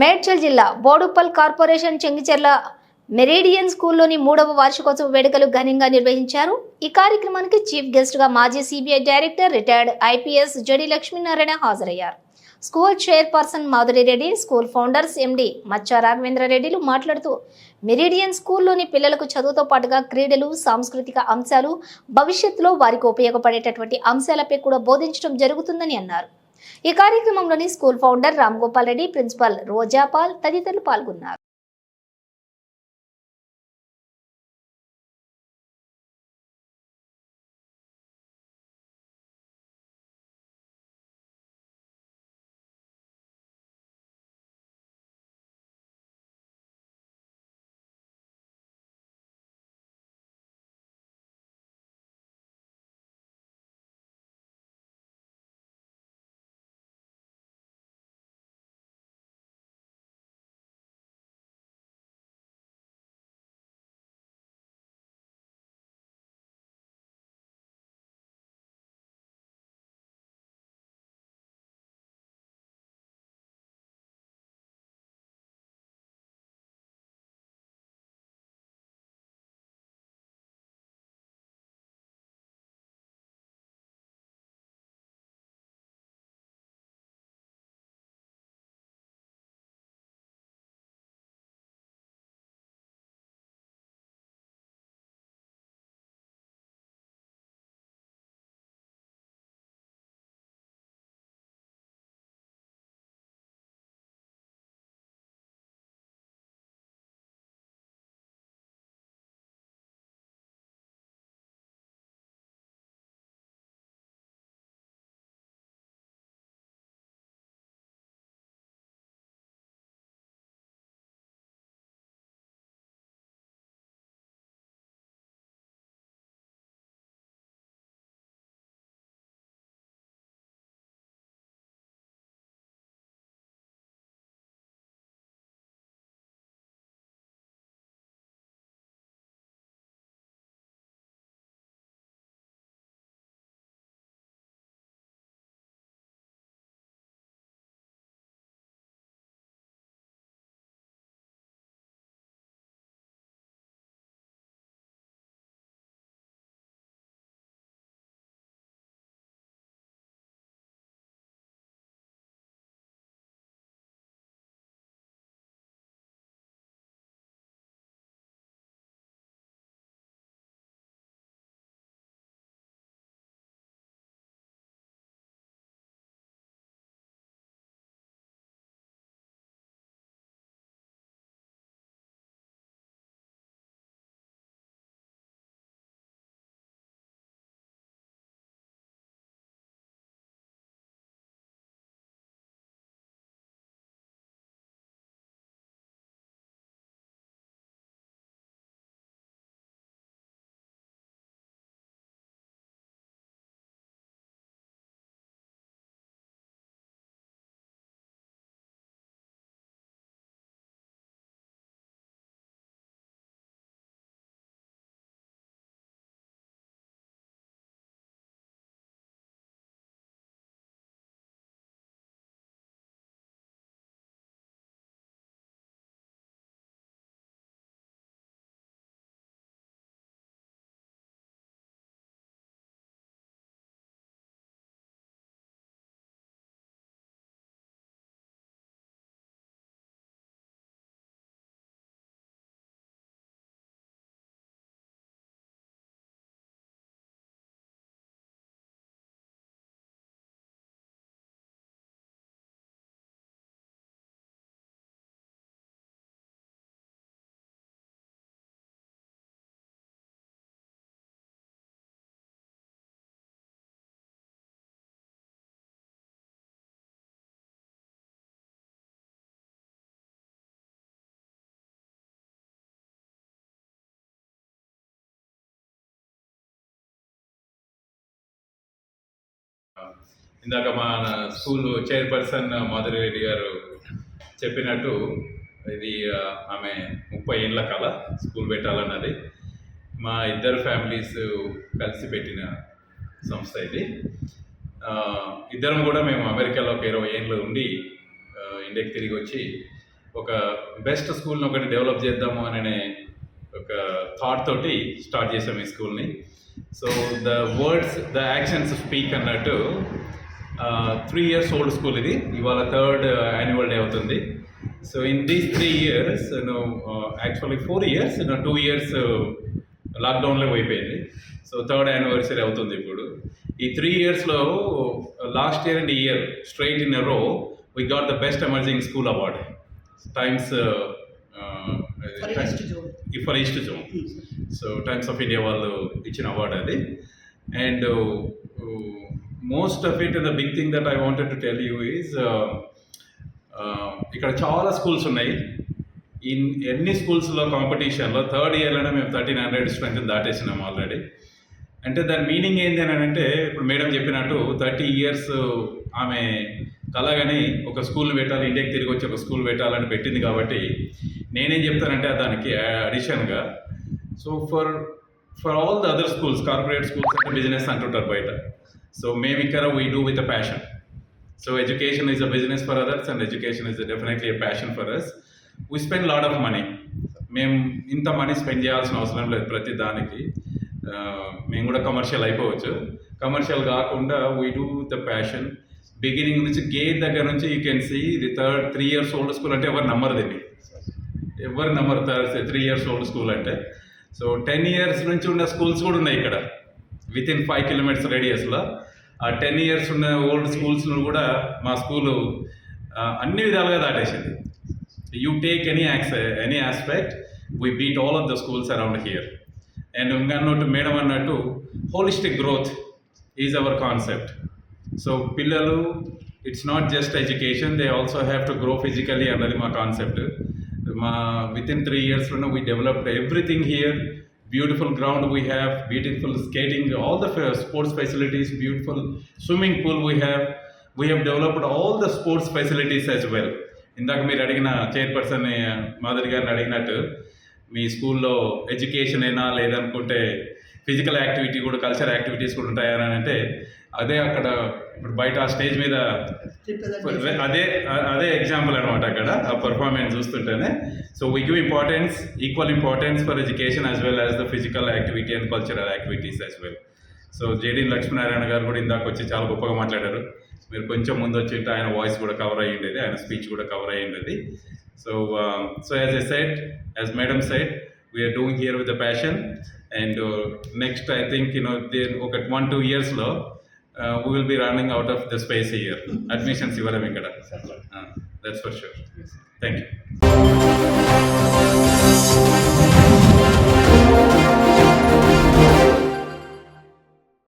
మేడ్చల్ జిల్లా Boduppal corporation Chengicherla meridian స్కూల్లోని మూడవ వార్షికోత్సవ వేడుకలు ఘనంగా నిర్వహించారు. ఈ కార్యక్రమానికి చీఫ్ గెస్ట్గా మాజీ CBI director retired IPS JD Lakshminarayana హాజరయ్యారు. School chairperson Madhuri Reddy school founders MD Maccha Raghavendra రెడ్డిలు మాట్లాడుతూ మెరీడియన్ స్కూల్లోని పిల్లలకు చదువుతో పాటుగా క్రీడలు సాంస్కృతిక అంశాలు భవిష్యత్తులో వారికి ఉపయోగపడేటటువంటి అంశాలపై కూడా బోధించడం జరుగుతుందని అన్నారు. ఈ కార్యక్రమంలోని school founder Ram Gopal Reddy principal Rojapaul తదితరులు పాల్గొన్నారు. ఇందాక మన స్కూల్ చైర్పర్సన్ మాధురి రెడ్డి గారు చెప్పినట్టు ఇది ఆమె ముప్పై ఏళ్ళ కళ స్కూల్ పెట్టాలన్నది. మా ఇద్దరు ఫ్యామిలీస్ కలిసి పెట్టిన సంస్థ ఇది. ఇద్దరం కూడా మేము అమెరికాలో ఒక ఇరవై ఏళ్ళు ఉండి ఇండియాకి తిరిగి వచ్చి ఒక బెస్ట్ స్కూల్ని ఒకటి డెవలప్ చేద్దాము అనే ఒక థాట్ తోటి స్టార్ట్ చేసాం ఈ స్కూల్ని. So the words the actions speak అన్నట్టు త్రీ ఇయర్స్ ఓల్డ్ స్కూల్ ఇది. ఇవాళ థర్డ్ యాన్యువల్ డే అవుతుంది. So in these three years actually four years two years లాక్డౌన్లో అయిపోయింది సో థర్డ్ యానివర్సరీ అవుతుంది ఇప్పుడు. ఈ త్రీ ఇయర్స్లో last year and year straight in row we got the best emerging school award times for east zone so times of India వాళ్ళు ఇచ్చిన award అది. And most of it the big thing that I wanted to tell you is ఇక్కడ చాలా schools ఉన్నాయి. In ఎన్ని స్కూల్స్లో కాంపిటీషన్లో third ఇయర్లోనే మేము థర్టీన్ హండ్రెడ్ స్ట్రెంత్ దాటేసినాం ఆల్రెడీ అంటే దాని మీనింగ్ ఏంటి అని అంటే ఇప్పుడు మేడం చెప్పినట్టు థర్టీ ఇయర్స్ ఆమె కలగని ఒక స్కూల్ పెట్టాలి ఇండియాకి తిరిగి వచ్చి ఒక స్కూల్ పెట్టాలని పెట్టింది కాబట్టి నేనేం చెప్తానంటే దానికి అడిషన్గా so for for all the other schools corporate schools అంటే బిజినెస్ అంటుంటారు బయట. సో మేము ఇక్కడ we do with a passion so education is a business for others and education is definitely a passion for us we spend lot of money మేము ఇంత money spend చేయాల్సిన అవసరం లేదు ప్రతి దానికి. Uh, మేము కూడా కమర్షియల్ అయిపోవచ్చు. కమర్షియల్ కాకుండా we do the passion beginning నుంచి గేట్ దగ్గర నుంచి యూ కెన్ సీ ఇది third three years old school అంటే ఎవరు నమ్మరు దీన్ని ఎవరు నమ్మరు త్రీ ఇయర్స్ ఓల్డ్ స్కూల్ అంటే? సో టెన్ ఇయర్స్ నుంచి ఉన్న స్కూల్స్ కూడా ఉన్నాయి ఇక్కడ. విత్ ఇన్ ఫైవ్ కిలోమీటర్స్ రేడియస్లో ఆ టెన్ ఇయర్స్ ఉన్న ఓల్డ్ స్కూల్స్ను కూడా మా స్కూలు అన్ని విధాలుగా దాటేసింది. You take any ax any aspect we beat all of the schools around here and ఇంకా అన్నట్టు మేడం అన్నట్టు holistic growth is our concept so పిల్లలు it's not just education they also have to grow physically అన్నది మా concept మా with in three ఇయర్స్లోనే we developed everything here beautiful ground we have beautiful skating all the sports facilities beautiful swimming pool we have we have developed all the sports facilities as well ఇందాక మీరు అడిగిన chairperson మాదిరి గారిని అడిగినట్టు మీ స్కూల్లో education అయినా లేదనుకుంటే physical activity కూడా కల్చర్ యాక్టివిటీస్ కూడా ఉంటాయని అంటే అదే అక్కడ ఇప్పుడు బయట ఆ స్టేజ్ మీద. అదే అదే ఎగ్జాంపుల్ అనమాట అక్కడ ఆ పర్ఫార్మెన్స్ చూస్తుంటేనే. So we give importance equal importance for education as well as the physical activity and cultural activities as well so JD Lakshminarayana గారు కూడా ఇందాక వచ్చి చాలా గొప్పగా మాట్లాడారు. మీరు కొంచెం ముందు వచ్చి ఆయన వాయిస్ కూడా కవర్ అయ్యి ఉండేది ఆయన స్పీచ్ కూడా కవర్ అయ్యి ఉండేది. So so as a set as madam set we are doing here with the passion And uh, next, I think, you know, then, okay, one, two years low, uh, we will be running out of the space here. Admission Sivara Venkata. Uh, that's for sure. Thank you.